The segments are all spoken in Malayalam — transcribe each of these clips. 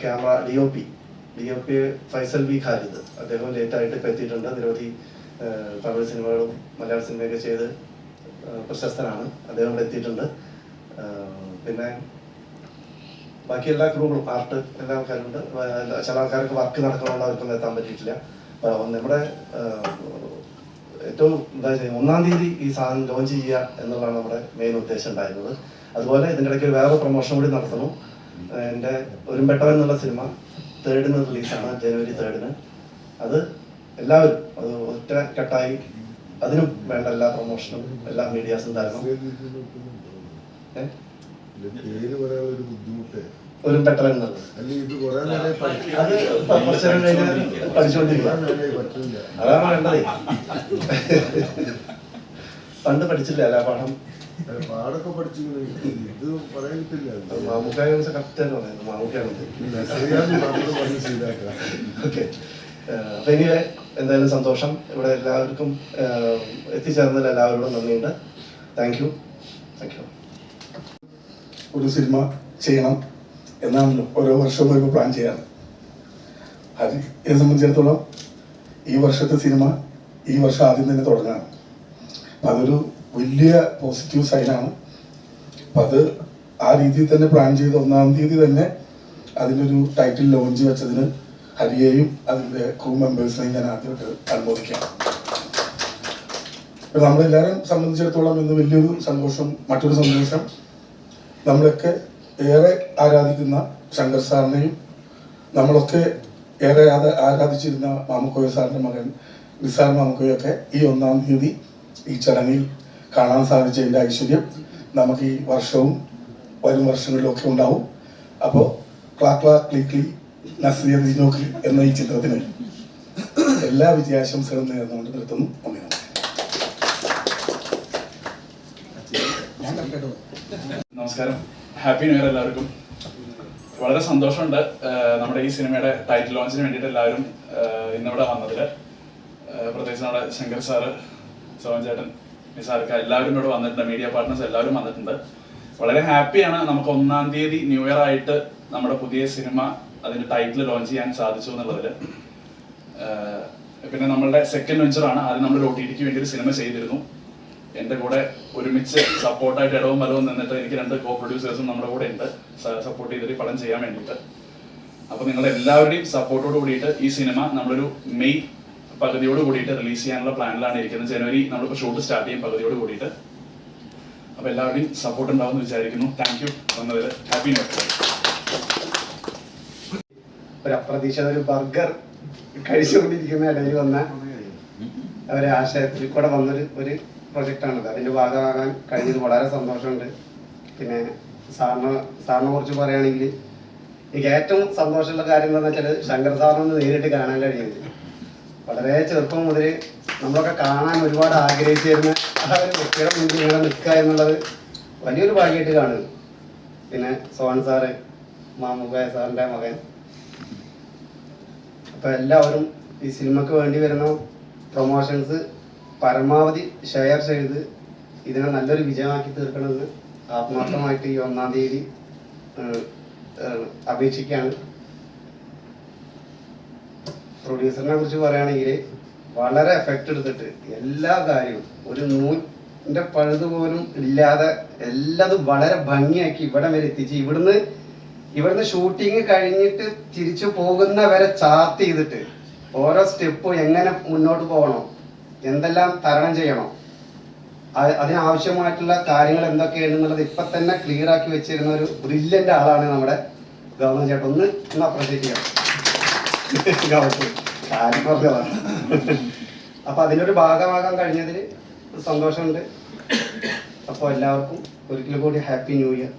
Camera D O P D O P Faisal B Khalid. അദ്ദേഹം ലേറ്റായിട്ട് ഇപ്പം എത്തിയിട്ടുണ്ട്. നിരവധി തമിഴ് സിനിമകളും മലയാള സിനിമയൊക്കെ ചെയ്ത് പ്രശസ്തനാണ്. അദ്ദേഹം ഇവിടെ എത്തിയിട്ടുണ്ട്. പിന്നെ ബാക്കി എല്ലാ ക്രൂകളും ആർട്ട് എല്ലാ ആൾക്കാരുണ്ട്. ചില ആൾക്കാർക്ക് വർക്ക് നടക്കണമെന്ന് അവർക്കൊന്നും എത്താൻ പറ്റിയിട്ടില്ല. നമ്മുടെ ഏറ്റവും എന്താ ചെയ്യുക ഒന്നാം തീയതി ഈ സാധനം ലോഞ്ച് ചെയ്യുക എന്നുള്ളതാണ് നമ്മുടെ മെയിൻ ഉദ്ദേശം ഉണ്ടായിരുന്നത്. അതുപോലെ ഇതിന്റെ ഇടയ്ക്ക് വേറെ പ്രൊമോഷൻ കൂടി നടത്തണം എന്റെ ഒരുമ്പെട്ടവൻ എന്നുള്ള സിനിമ തേർഡിന് റിലീസാണ് ജനുവരി തേർഡിന്. അത് എല്ലാവരും അത് ഒറ്റ കെട്ടായി അതിനും വേണ്ട എല്ലാ പ്രൊമോഷനും എല്ലാ മീഡിയാസും തരണം. ഒരു ഒരുമ്പെട്ടവൻ എന്നുള്ളത് അത് കുറച്ചു നേരം കഴിഞ്ഞാൽ പഠിച്ചുകൊണ്ടിരിക്കുക പറ്റില്ല അതാണ് വേണ്ടത് പണ്ട് പഠിച്ചില്ല അല്ല പാഠം പാടൊക്കെ പഠിച്ചു ഇത് പറയാൻ കിട്ടില്ല അത് മാമുക്കായ കറക്റ്റായിട്ട് പറയുന്നത് മാമുക്കാണ് അറിയാതെ നമ്മൾ പറഞ്ഞ് ശീലാക്കാം ഓക്കെ. അപ്പൊ ഇനി എന്തായാലും സന്തോഷം. ഇവിടെ എല്ലാവർക്കും എത്തിച്ചേർന്നതിൽ എല്ലാവരോടും നന്ദിയുണ്ട്. താങ്ക് യു താങ്ക് യു ഒരു സിനിമ ചെയ്യണം എന്നാണ് ഓരോ വർഷവും വരുമ്പോൾ പ്ലാൻ ചെയ്യാറ് അത് എന്നെ സംബന്ധിച്ചിടത്തോളം ഈ വർഷത്തെ സിനിമ ഈ വർഷം ആദ്യം തന്നെ തുടങ്ങാണ് അതൊരു വലിയ പോസിറ്റീവ് സൈനാണ് അപ്പം അത് ആ രീതിയിൽ തന്നെ പ്ലാൻ ചെയ്ത് ഒന്നാം തീയതി തന്നെ അതിനൊരു ടൈറ്റിൽ ലോഞ്ച് വെച്ചതിന് ഹരിയെയും അതിന്റെ ക്രൂ മെമ്പേഴ്സിനെയും ഞാൻ ആദ്യമായിട്ട് അനുമോദിക്കാം. ഇപ്പം നമ്മളെല്ലാവരും സംബന്ധിച്ചിടത്തോളം ഇന്ന് വലിയൊരു സന്തോഷം മറ്റൊരു സന്തോഷം. നമ്മളൊക്കെ ഏറെ ആരാധിക്കുന്ന ശങ്കർ സാറിനെയും നമ്മളൊക്കെ ഏറെ ആരാധിച്ചിരുന്ന മാമക്കോയ സാറിന്റെ മകൻ നിസാർ മാമക്കോയൊക്കെ ഈ ഒന്നാം തീയതി ഈ ചടങ്ങിൽ കാണാൻ സാധിച്ചതിന്റെ ഐശ്വര്യം നമുക്ക് ഈ വർഷവും വരും വർഷങ്ങളിലൊക്കെ ഉണ്ടാവും. അപ്പോൾ ക്ലാ ക്ലിക്ലി ക്ലി നസീർ ദിനോക്കി എന്ന ഈ ചിത്രത്തിന് എല്ലാ വിജയാശംസകളും നേർന്നുകൊണ്ട് നിർത്തുന്നു. നന്ദി നമസ്കാരം. ഹാപ്പി ന്യൂ ഇയർ എല്ലാവർക്കും. വളരെ സന്തോഷമുണ്ട് നമ്മുടെ ഈ സിനിമയുടെ ടൈറ്റിൽ ലോഞ്ചിന് വേണ്ടിയിട്ട് എല്ലാവരും ഇന്നിവിടെ വന്നതിൽ പ്രത്യേകിച്ച് നമ്മുടെ ശങ്കർ സാറ് സോമൻ ചേട്ടൻ നിസാർക്ക എല്ലാവരും ഇവിടെ വന്നിട്ടുണ്ട് മീഡിയ പാർട്ട്നേഴ്സ് എല്ലാവരും വന്നിട്ടുണ്ട്. വളരെ ഹാപ്പിയാണ് നമുക്ക് ഒന്നാം തീയതി ന്യൂ ഇയർ ആയിട്ട് നമ്മുടെ പുതിയ സിനിമ അതിന്റെ ടൈറ്റിൽ ലോഞ്ച് ചെയ്യാൻ സാധിച്ചു എന്നുള്ളതിൽ പിന്നെ നമ്മളുടെ സെക്കൻഡ് വെഞ്ചർ ആണ്. ആദ്യം നമ്മൾ ഒ ടി ടിക്ക് വേണ്ടി ഒരു സിനിമ ചെയ്തിരുന്നു. എന്റെ കൂടെ ഒരുമിച്ച് സപ്പോർട്ടായിട്ട് ഇടവും വലവും നിന്നിട്ട് എനിക്ക് രണ്ട് കോ പ്രൊഡ്യൂസേഴ്സും നമ്മുടെ കൂടെ ഉണ്ട്. സപ്പോർട്ട് ചെയ്തിട്ട് പടം ചെയ്യാൻ വേണ്ടിയിട്ട്. അപ്പോൾ നിങ്ങളുടെ എല്ലാവരുടെയും സപ്പോർട്ടോട് കൂടിയിട്ട് ഈ സിനിമ നമ്മളൊരു മെയ് പകുതിയോട് കൂടിയിട്ട് റിലീസ് ചെയ്യാനുള്ള പ്ലാനിലാണ് ഇരിക്കുന്നത്. ജനുവരി നമ്മളിപ്പോൾ ഷൂട്ട് സ്റ്റാർട്ട് ചെയ്യും പകുതിയോട് കൂടിയിട്ട്. അപ്പോൾ എല്ലാവരുടെയും സപ്പോർട്ട് ഉണ്ടാവുമെന്ന് വിചാരിക്കുന്നു. താങ്ക് യു വന്നതിൽ ഹാപ്പി ന്യൂ ഒരു അപ്രതീക്ഷിത ഒരു ബർഗർ കഴിച്ചുകൊണ്ടിരിക്കുന്ന ഇടയിൽ വന്ന ഒരു ആശയത്തിൽ കൂടെ വന്നൊരു ഒരു പ്രൊജക്റ്റാണിത് അതിന്റെ ഭാഗമാകാൻ കഴിഞ്ഞത് വളരെ സന്തോഷമുണ്ട്. പിന്നെ സാറിന് സാറിനെ കുറിച്ച് പറയുകയാണെങ്കിൽ എനിക്ക് ഏറ്റവും സന്തോഷമുള്ള കാര്യം എന്താണെന്ന് വെച്ചാൽ ശങ്കർ സാറിനൊന്ന് നേരിട്ട് കാണാൻ കഴിയുന്നത് വളരെ ചെറുപ്പം മുതൽ നമ്മളൊക്കെ കാണാൻ ഒരുപാട് ആഗ്രഹിച്ചിരുന്ന ആ ഒരു വ്യക്തിയുടെ മുന്നിൽ ഇങ്ങനെ നിൽക്കുക എന്നുള്ളത് വലിയൊരു ഭാഗ്യമായിട്ട് കാണുന്നു പിന്നെ സോൺ സാറ് മാമുക സാറിന്റെ മകൻ. അപ്പോൾ എല്ലാവരും ഈ സിനിമക്ക് വേണ്ടി വരുന്ന പ്രൊമോഷൻസ് പരമാവധി ഷെയർ ചെയ്ത് ഇതിനെ നല്ലൊരു വിജയമാക്കി തീർക്കണമെന്ന് ആത്മാർത്ഥമായിട്ട് ഈ ഒന്നാം തീയതി അപേക്ഷിക്കുകയാണ്. പ്രൊഡ്യൂസറിനെ കുറിച്ച് പറയുകയാണെങ്കിൽ വളരെ എഫക്റ്റ് എടുത്തിട്ട് എല്ലാ കാര്യവും ഒരു നൂറ്റിന്റെ പഴുത് പോലും ഇല്ലാതെ എല്ലാതും വളരെ ഭംഗിയാക്കി ഇവിടെ വരെ എത്തിച്ച് ഇവിടുന്ന് ഇവിടുന്ന് ഷൂട്ടിങ് കഴിഞ്ഞിട്ട് തിരിച്ചു പോകുന്ന വരെ ചാർട്ട് ചെയ്തിട്ട് ഓരോ സ്റ്റെപ്പും എങ്ങനെ മുന്നോട്ട് പോകണം എന്തെല്ലാം തരണം ചെയ്യണം അതിനാവശ്യമായിട്ടുള്ള കാര്യങ്ങൾ എന്തൊക്കെയാണെന്നുള്ളത് ഇപ്പൊ തന്നെ ക്ലിയർ ആക്കി വെച്ചിരുന്ന ഒരു ബ്രില്യന്റ് ആളാണ് നമ്മുടെ ഗവർണർ ചേട്ടൻ. ഒന്ന് ഒന്ന് അപ്രീഷിയേറ്റ് ചെയ്യാം അപ്പൊ അതിനൊരു ഭാഗമാകാൻ കഴിഞ്ഞതിൽ സന്തോഷമുണ്ട്. അപ്പോൾ എല്ലാവർക്കും ഒരിക്കലും കൂടി ഹാപ്പി ന്യൂ ഇയർ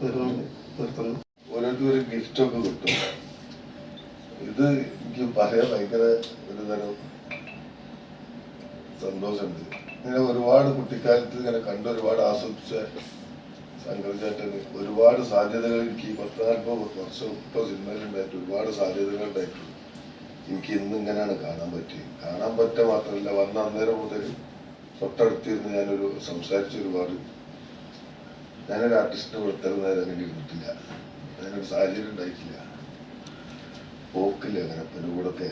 നിർത്തുന്നു നിർത്തുന്നു. ഓരോരുത്തർ ഒരു ഗിഫ്റ്റ് ഒക്കെ കിട്ടും. ഇത് എനിക്ക് പറയാൻ ഭയങ്കര ഒരു തരം സന്തോഷമുണ്ട്. ഇങ്ങനെ ഒരുപാട് കുട്ടിക്കാലത്ത് ഇങ്ങനെ കണ്ട് ഒരുപാട് ആസ്വദിച്ച ശങ്കർചേട്ടന് ഒരുപാട് സാധ്യതകൾ എനിക്ക് ഈ പത്ത് നാൽപ്പത് വർഷം ഇപ്പൊ സിനിമയിലുണ്ടായിട്ട് ഒരുപാട് സാധ്യതകൾ ഉണ്ടായിട്ടുണ്ട്. എനിക്ക് ഇന്ന് ഇങ്ങനെയാണ് കാണാൻ പറ്റിയത്. കാണാൻ പറ്റ മാത്രമല്ല വന്ന അന്നേരം മുതൽ തൊട്ടടുത്തിരുന്ന് ഞാനൊരു സംസാരിച്ച ഒരുപാട് ഞാനൊരു ആർട്ടിസ്റ്റിനെ വെളുത്തര നേരം അങ്ങനെ ഇരുന്നിട്ടില്ല. ഞാനൊരു സാഹചര്യം ഉണ്ടായിട്ടില്ല. പോക്കില്ല അങ്ങനെ കൂടെ ഒക്കെ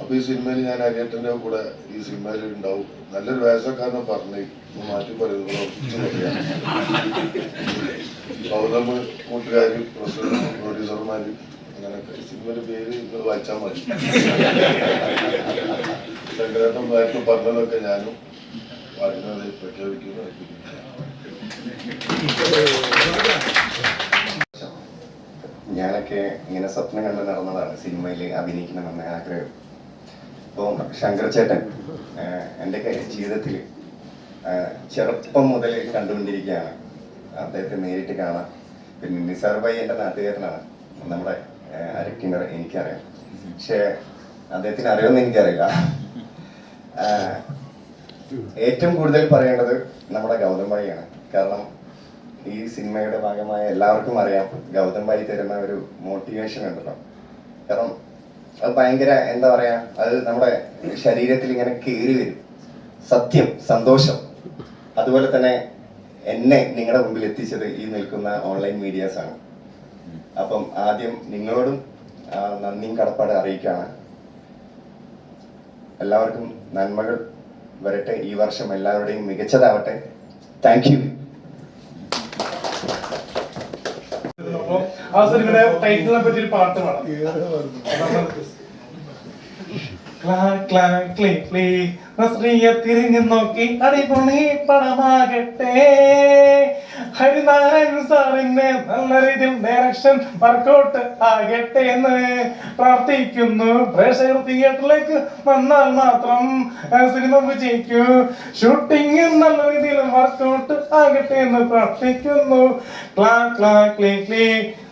അപ്പൊ ഈ സിനിമയിൽ ഞാൻ അനിയട്ടന്റെ കൂടെ ഈ സിനിമയിൽ ഉണ്ടാവും. നല്ലൊരു വേഷക്കാരനെ പറഞ്ഞു മാറ്റി പറയുന്നത് കൂട്ടുകാരും പറയാം. കൂട്ടുകാര് പ്രൊഡ്യൂസർമാര് അങ്ങനെയൊക്കെ ഈ സിനിമയുടെ പേര് നിങ്ങൾ വായിച്ചാൽ മതി. ശങ്കരേട്ടൻ നേരത്തെ പറഞ്ഞതൊക്കെ ഞാനും പറയുന്നത് പ്രഖ്യാപിക്കുന്നു ഞാനൊക്കെ ഇങ്ങനെ സ്വപ്നം കണ്ട് നടന്നതാണ് സിനിമയിൽ അഭിനയിക്കണമെന്ന് ആഗ്രഹം. അപ്പോൾ ശങ്കർ ചേട്ടൻ ആഹ് എന്റെയൊക്കെ ജീവിതത്തിൽ ചെറുപ്പം മുതൽ കണ്ടുകൊണ്ടിരിക്കുകയാണ്. അദ്ദേഹത്തെ നേരിട്ട് കാണാം. പിന്നെ നിസാർ ഭായി എന്റെ നാട്ടുകാരനാണ്. നമ്മുടെ അരക്കിണർ എനിക്കറിയാം. പക്ഷേ അദ്ദേഹത്തിന് അറിയുമെന്ന് എനിക്കറിയില്ല. ഏറ്റവും കൂടുതൽ പറയേണ്ടത് നമ്മുടെ ഗൗതം ഭായിയാണ്. കാരണം ഈ സിനിമയുടെ ഭാഗമായ എല്ലാവർക്കും അറിയാം ഗൗതം ഭായി തരുന്ന ഒരു മോട്ടിവേഷൻ ഉണ്ടല്ലോ. കാരണം അത് ഭയങ്കര എന്താ പറയാ അത് നമ്മുടെ ശരീരത്തിൽ ഇങ്ങനെ കയറി വരും. സത്യം സന്തോഷം. അതുപോലെ തന്നെ എന്നെ നിങ്ങളുടെ മുമ്പിൽ എത്തിച്ചത് ഈ നിൽക്കുന്ന ഓൺലൈൻ മീഡിയാസ് ആണ്. അപ്പം ആദ്യം നിങ്ങളോടും നന്ദിയും കടപ്പാട് അറിയിക്കുകയാണ്. എല്ലാവർക്കും നന്മകൾ വരട്ടെ. ഈ വർഷം എല്ലാവരുടെയും മികച്ചതാവട്ടെ. താങ്ക് യു ടൈറ്റിലിനെ പറ്റി ഒരു പാട്ട് തിരിഞ്ഞു നോക്കി. അടിപൊളി പടമാകട്ടെ. ഹരിനാരായണൻ സാറിന്റെ നല്ല രീതിയിൽ ഡയറക്ഷൻ വർക്കൗട്ട് ആകട്ടെ എന്ന് പ്രാർത്ഥിക്കുന്നു. പ്രേക്ഷകർ തിയേറ്ററിലേക്ക് വന്നാൽ മാത്രം സിനിമ വിജയിക്കൂ. ഷൂട്ടിംഗ് നല്ല രീതിയിൽ വർക്കൗട്ട് ആകട്ടെ എന്ന് പ്രാർത്ഥിക്കുന്നു. ക്ലാ ക്ലാ ക്ലീ ക്ലീ.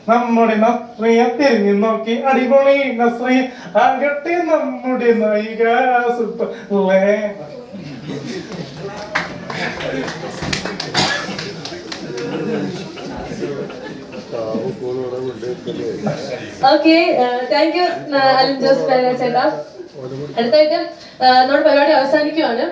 നമ്മുടെ നസ്രിയ തിരിഞ്ഞു നോക്കി. അടിപൊളി നസ്രിയ ആകട്ടെ നമ്മുടെ നായിക super okay thank you Alin Jose ചേട്ടാ അടുത്തായിട്ട് ആ, നമ്മുടെ പരിപാടി അവസാനിക്കുവാണ്.